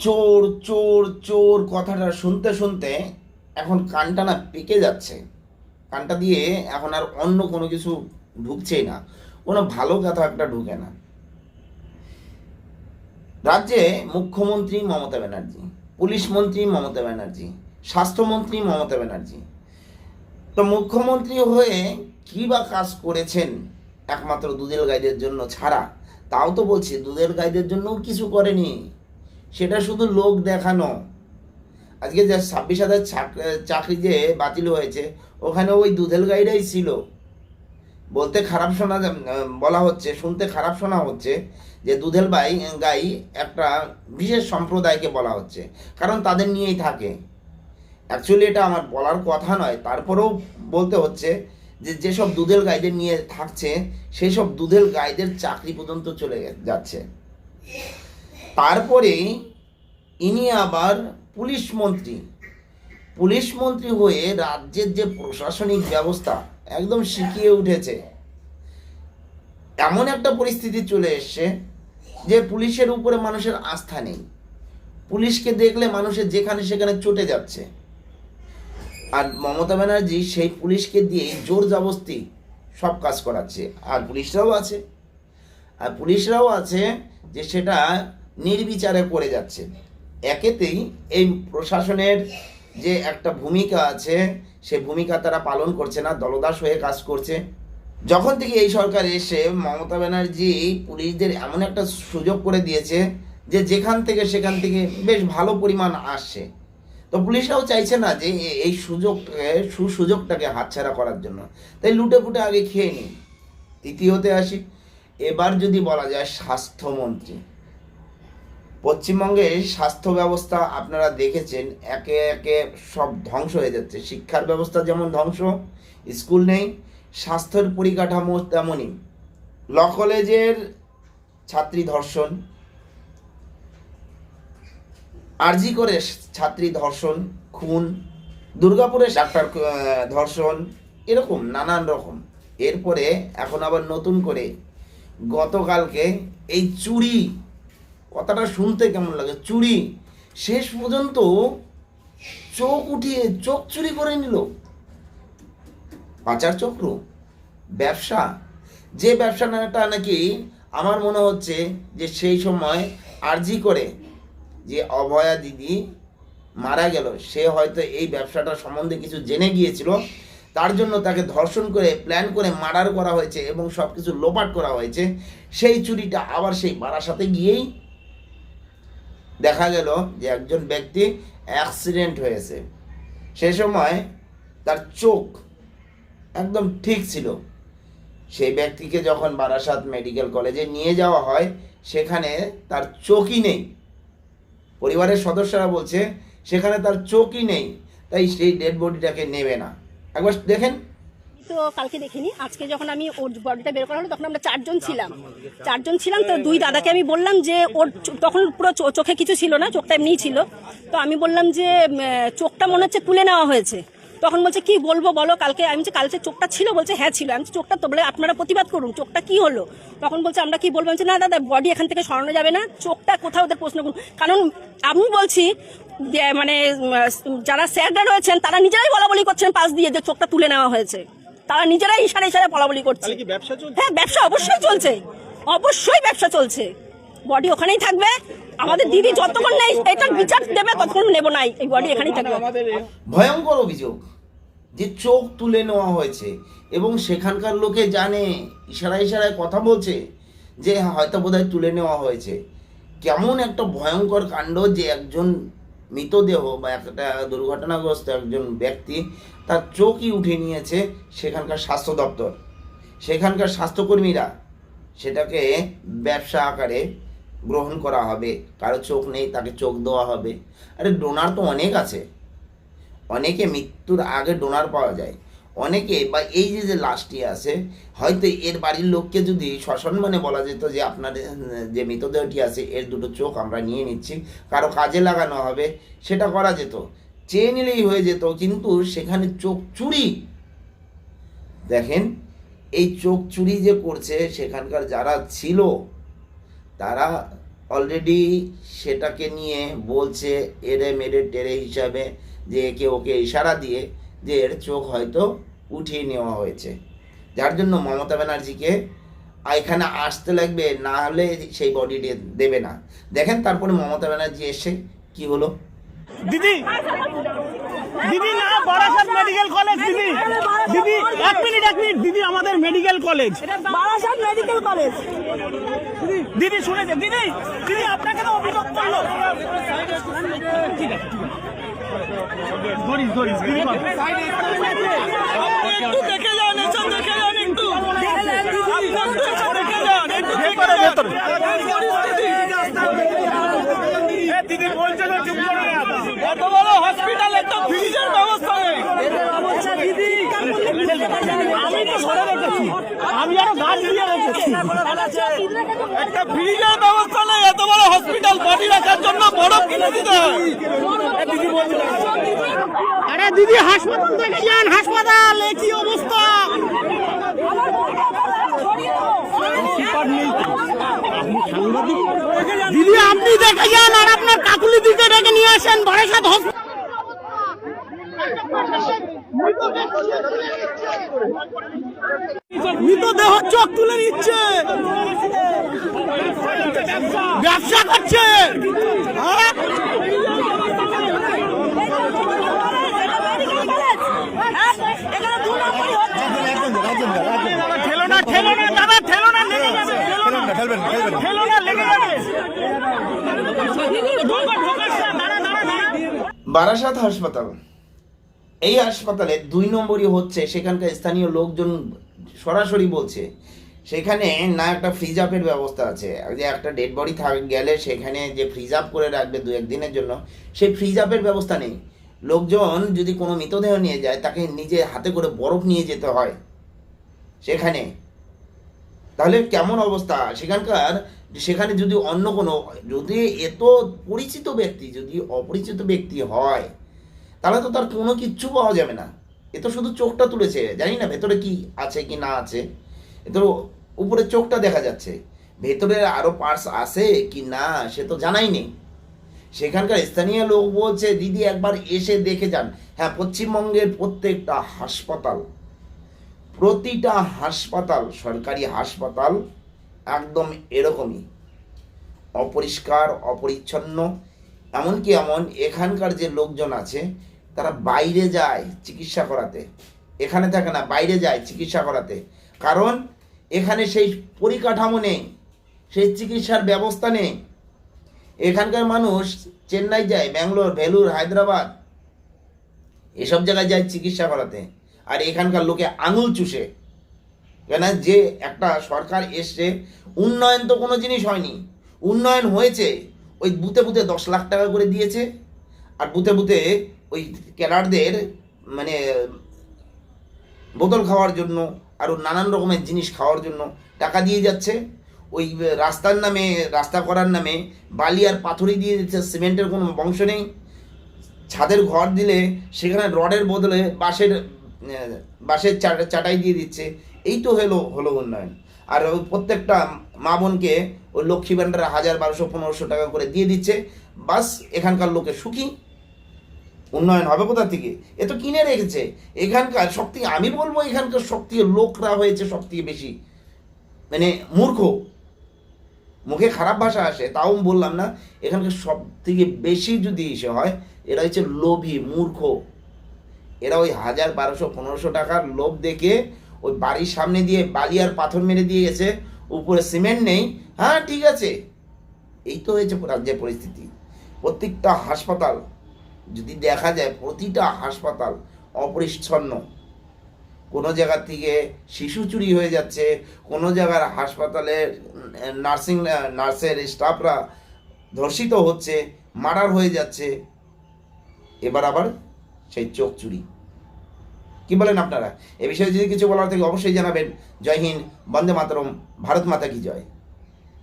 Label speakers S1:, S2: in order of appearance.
S1: চোর চোর চোর কথাটা শুনতে শুনতে এখন কানটা না পেকে যাচ্ছে। কানটা দিয়ে এখন আর অন্য কোনো কিছু ঢুকছেই না। কোনো ভালো কথা একটা ঢুকে না। রাজ্যে মুখ্যমন্ত্রী মমতা ব্যানার্জি, পুলিশ মন্ত্রী মমতা ব্যানার্জি, স্বাস্থ্যমন্ত্রী মমতা ব্যানার্জি। তো মুখ্যমন্ত্রী হয়ে কী বা কাজ করেছেন একমাত্র দুধেল গাইদের জন্য ছাড়া? তাও তো বলছি, দুধেল গাইদের জন্যও কিছু করেনি। সেটা শুধু লোক দেখানো। আজকে যে ছাব্বিশ হাজার চাকরি যে বাতিল হয়েছে, ওখানে ওই দুধেল গাইরাই ছিল। বলতে খারাপ শোনা বলা হচ্ছে, শুনতে খারাপ শোনা হচ্ছে যে দুধেল বাই গাই একটা বিশেষ সম্প্রদায়কে বলা হচ্ছে, কারণ তাদের নিয়েই থাকে। অ্যাকচুয়ালি এটা আমার বলার কথা নয়, তারপরেও বলতে হচ্ছে যে যেসব দুধেল গাইদের নিয়ে থাকছে সেই সব দুধেল গাইদের চাকরি পর্যন্ত চলে যাচ্ছে। তারপরে ইনি আবার পুলিশ মন্ত্রী। পুলিশ মন্ত্রী হয়ে রাজ্যের যে প্রশাসনিক ব্যবস্থা একদম শিখিয়ে উঠেছে। এমন একটা পরিস্থিতি চলে এসছে যে পুলিশের উপরে মানুষের আস্থা নেই। পুলিশকে দেখলে মানুষের যেখানে সেখানে চটে যাচ্ছে। আর মমতা ব্যানার্জি সেই পুলিশকে দিয়ে জোর জবস্তি সব কাজ করাচ্ছে। আর পুলিশরাও আছে। আর পুলিশরাও আছে যে সেটা নির্বিচারে করে যাচ্ছে। একেতেই এই প্রশাসনের যে একটা ভূমিকা আছে, সে ভূমিকা তারা পালন করছে না, দলদাস হয়ে কাজ করছে। যখন থেকে এই সরকার এসে মমতা ব্যানার্জি পুলিশদের এমন একটা সুযোগ করে দিয়েছে যে যেখান থেকে সেখান থেকে বেশ ভালো পরিমাণ আসছে। তো পুলিশরাও চাইছে না যে এই সুযোগটাকে সুসুযোগটাকে হাতছাড়া করার জন্য। তাই লুটে ফুটে আগে খেয়ে নিই। তৃতীয়তে আসি। এবার যদি বলা যায় স্বাস্থ্যমন্ত্রী। পশ্চিমবঙ্গের স্বাস্থ্য ব্যবস্থা আপনারা দেখেছেন, একে একে সব ধ্বংস হয়ে যাচ্ছে। শিক্ষার ব্যবস্থা যেমন ধ্বংস, স্কুল নেই, স্বাস্থ্যের পরিকাঠামো তেমনই। ল কলেজের ছাত্রী ধর্ষণ, আরজি করে ছাত্রী ধর্ষণ, খুন দুর্গাপুরে ডাক্তার ধর্ষণ, এরকম নানান রকম। এরপরে এখন আবার নতুন করে গতকালকে এই চুরি কথাটা শুনতে কেমন লাগে? চুরি। শেষ পর্যন্ত চোখ উঠিয়ে চোখ চুরি করে নিল। পাচার চক্র, ব্যবসা। যে ব্যবসাটা নাকি আমার মনে হচ্ছে যে সেই সময় আরজি করে যে অভয়া দিদি মারা গেল, সে হয়তো এই ব্যবসাটা সম্বন্ধে কিছু জেনে গিয়েছিল। তার জন্য তাকে ধর্ষণ করে প্ল্যান করে মার্ডার করা হয়েছে এবং সব কিছু লোপাট করা হয়েছে। সেই চুরিটা আবার সেই বারাসাতে গিয়েই দেখা গেল যে একজন ব্যক্তি অ্যাক্সিডেন্ট হয়েছে। সে সময় তার চোখ একদম ঠিক ছিল। সেই ব্যক্তিকে যখন বারাসাত মেডিকেল কলেজে নিয়ে যাওয়া হয়, সেখানে তার চোখই নেই। পরিবারের সদস্যরা বলছে, সেখানে তার চোখই নেই, তাই সেই ডেড বডিটাকে নেবে না। একবার দেখেন
S2: তো কালকে দেখিনি। আজকে যখন আমি ওর বডিটা বের করা হলো তখন আমরা চারজন ছিলাম। চারজন। ছিলাম তো দুই দাদাকে আমি বললাম যে ওর তখন পুরো চোখে কিছু ছিল না চোখটা এমনিই ছিল। তো আমি বললাম যে চোখটা মনে হচ্ছে তুলে নেওয়া হয়েছে। তখন বলছে কি বলব বলো কালকে আমি যে কালকে চোখটা ছিল বলছে হ্যাঁ ছিল। আমি বলছি, চোখটা তো বলে আপনারা প্রতিবাদ করুন চোখটা কি হলো? তখন বলছে আমরা কি বলব? বলছি, না দাদা বডি এখান থেকে সরানো যাবে না চোখটা কোথাও ওদের প্রশ্ন করুন। কারণ আমি বলছি যে মানে যারা স্যাররা রয়েছেন তারা নিজেরাই বলা বলি করছেন পাশ দিয়ে যে চোখটা তুলে নেওয়া হয়েছে। তারা নিজেরাই ইশারা ইশারা বলা বলি করছে
S3: ব্যবসা
S2: হ্যাঁ ব্যবসা অবশ্যই চলছে। অবশ্যই ব্যবসা চলছে। বডি ওখানেই থাকবে। আমাদের দিদি যতক্ষণ নেই এটার বিচার দেবে ততক্ষণ নেব নাই এই বডি এখানেই থাকবে।
S1: ভয়ঙ্কর অভিযোগ যে চোখ তুলে নেওয়া হয়েছে এবং সেখানকার লোকে জানে ইশারা ইশারায় কথা বলছে যে হয়তো বোধহয় তুলে নেওয়া হয়েছে। কেমন একটা ভয়ঙ্কর কাণ্ড যে একজন মৃতদেহ বা একটা দুর্ঘটনাগ্রস্ত একজন ব্যক্তি তার চোখই উঠে নিয়েছে সেখানকার স্বাস্থ্য দপ্তর। সেখানকার স্বাস্থ্যকর্মীরা সেটাকে ব্যবসা আকারে গ্রহণ করা হবে। কারও চোখ নেই, তাকে চোখ দেওয়া হবে। আরে ডোনার তো অনেক আছে। অনেকে মৃত্যুর আগে ডোনার পাওয়া যায়। অনেকে বা এই যে যে লাশটি আছে, হয়তো এর বাড়ির লোককে যদি সসম্মানে বলা যেত যে আপনার, যে মৃতদেহটি আছে, এর দুটো চোখ আমরা নিয়ে নিচ্ছি, কারও কাজে লাগানো হবে, সেটা করা যেত। চেয়ে নিলেই হয়ে যেত, কিন্তু সেখানে চোখ চুরি। দেখেন, এই চোখ চুরি যে করছে, সেখানকার যারা ছিল, তারা অলরেডি সেটাকে নিয়ে বলছে, এরে মেরে টেরে হিসাবে, যে একে ওকে ইশারা দিয়ে যে এর চোখ হয়তো উঠিয়ে নেওয়া হয়েছে। যার জন্য মমতা ব্যানার্জিকে এখানে আসতে লাগবে না হলে সেই বডি দেবে না। দেখেন তারপরে মমতা ব্যানার্জি এসে কি হলো?
S3: দিদি দিদি না বারাসাত মেডিকেল কলেজ দিদি। দিদি এক মিনিট এক মিনিট দিদি আমাদের medical college.
S2: Barasat medical college.
S3: দিদি শুনেছে দিদি দিদি আপনাকে তো অভিযোগ করল। ঠিক আছে। দিদি কর। একটু দেখে যান এসব দেখে যান একটু দেখে যান একটু ভেতরে ভেতরে দিদি বলছে তো চুপ করে। এত বড় হসপিটালে তো ফ্রিজের ব্যবস্থা নেই আমি তো সরে রেখেছি আমি আরও গাছ দিয়ে রেখেছি। একটা ফ্রিজের ব্যবস্থা নেই এত বড় হসপিটাল বডি রাখার জন্য বরফ কিনে দিতে হয়। দিদি আরে দিদি হাসপাতাল দেখে যান হাসপাতাল এ কি অবস্থা? দিদি আপনি দেখে যান আর আপনার কাকুলি দিকে ডেকে নিয়ে আসেন বারাসাত হসপিটাল মৃতদেহ চোখ তুলে নিচ্ছে। ব্যবসা করছে? ঠেলো না ঠেলো না দাদা ঠেলো না লেগে যাবে ঠেলো না লেগে যাবে। ঢোকা ঢোকা দাঁড়া দাঁড়া দাঁড়া।
S1: বারাসাত হাসপাতাল। এই হাসপাতালে দুই নম্বরই হচ্ছে সেখানকার স্থানীয় লোকজন সরাসরি বলছে, সেখানে না একটা ফ্রিজ আপের ব্যবস্থা আছে। যে একটা ডেড বডি থাক গেলে সেখানে যে ফ্রিজ আপ করে রাখবে দু একদিনের জন্য সেই ফ্রিজ আপের ব্যবস্থা নেই। লোকজন যদি কোনো মৃতদেহ নিয়ে যায়, তাকে নিজে হাতে করে বরফ নিয়ে যেতে হয় সেখানে। তাহলে কেমন অবস্থা? সেখানকার, সেখানে যদি অন্য কোনো, যদি এত পরিচিত ব্যক্তি, যদি অপরিচিত ব্যক্তি হয়, তাহলে তো তার কোনো কিচ্ছু পাওয়া যাবে না। এ তো শুধু চোখটা তুলেছে, জানি না ভেতরে কি আছে কি না আছে। এ তো উপরে চোখটা দেখা যাচ্ছে। ভেতরে আরও পার্টস আছে কি না সে তো জানাই নেই। সেখানকার স্থানীয় লোক বলছে, দিদি একবার এসে দেখে যান। হ্যাঁ পশ্চিমবঙ্গের প্রত্যেকটা হাসপাতাল, প্রতিটা হাসপাতাল, সরকারি হাসপাতাল একদম এরকমই। অপরিষ্কার, অপরিচ্ছন্ন, এমনকি এমন এখানকার যে লোকজন আছে তারা বাইরে যায় চিকিৎসা করাতে। এখানে থাকে না, বাইরে যায় চিকিৎসা করাতে। কারণ এখানে সেই পরিকাঠামো নেই, সেই চিকিৎসার ব্যবস্থা নেই। এখানকার মানুষ চেন্নাই যায়, ব্যাঙ্গালোর, ভেলুর, হায়দ্রাবাদ, এসব জায়গায় যায় চিকিৎসা করাতে। আর এখানকার লোকে আঙুল চুষে। কেন যে একটা সরকার এসছে, উন্নয়ন তো কোনো জিনিস হয়নি। উন্নয়ন হয়েছে, ওই বুথে বুথে দশ লাখ টাকা করে দিয়েছে, আর বুথে বুথে ওই ক্যাডারদের মানে বোতল খাওয়ার জন্য আরও নানান রকমের জিনিস খাওয়ার জন্য টাকা দিয়ে যাচ্ছে। ওই রাস্তার নামে, রাস্তা করার নামে বালি আর পাথরই দিয়ে দিচ্ছে, সিমেন্টের কোনো বংশ নেই। ছাদের ঘর দিলে সেখানে রডের বদলে বাঁশের বাঁশের চাটাই দিয়ে দিচ্ছে। এই তো হলো হলো উন্নয়ন। আর প্রত্যেকটা মা বোনকে ওই লক্ষ্মী ভাণ্ডারে হাজার বারোশো পনেরোশো টাকা করে দিয়ে দিচ্ছে। বাস এখানকার লোকে সুখী। উন্নয়ন হবে কোথা থেকে? এ তো কিনে রেখেছে। এখানকার সব থেকে আমি বলব এখানকার থেকে লোকরা হয়েছে সব থেকে বেশি। মানে মূর্খ। মুখে খারাপ ভাষা আসে, তাও বললাম না, এখানকার সব থেকে বেশি যদি ইসে হয়, এরা হচ্ছে লোভী, মূর্খ। এরা ওই হাজার বারোশো পনেরোশো টাকার লোভ দেখে ওই বাড়ির সামনে দিয়ে বালি আর পাথর মেরে দিয়ে গেছে, উপরে সিমেন্ট নেই। হ্যাঁ ঠিক আছে। এই তো হয়েছে রাজ্যের পরিস্থিতি। প্রত্যেকটা হাসপাতাল যদি দেখা যায় প্রতিটা হাসপাতাল অপরিচ্ছন্ন, কোনো জায়গা থেকে শিশু চুরি হয়ে যাচ্ছে, কোনো জায়গার হাসপাতালের নার্সিং নার্সের স্টাফরা ধর্ষিত হচ্ছে, মার্ডার হয়ে যাচ্ছে, এবার আবার সেই চোখ চুরি। কি বলেন আপনারা? এ বিষয়ে যদি কিছু বলার থেকে অবশ্যই জানাবেন। জয় হিন্দ, বন্দে মাতরম, ভারত মাতা কি জয়।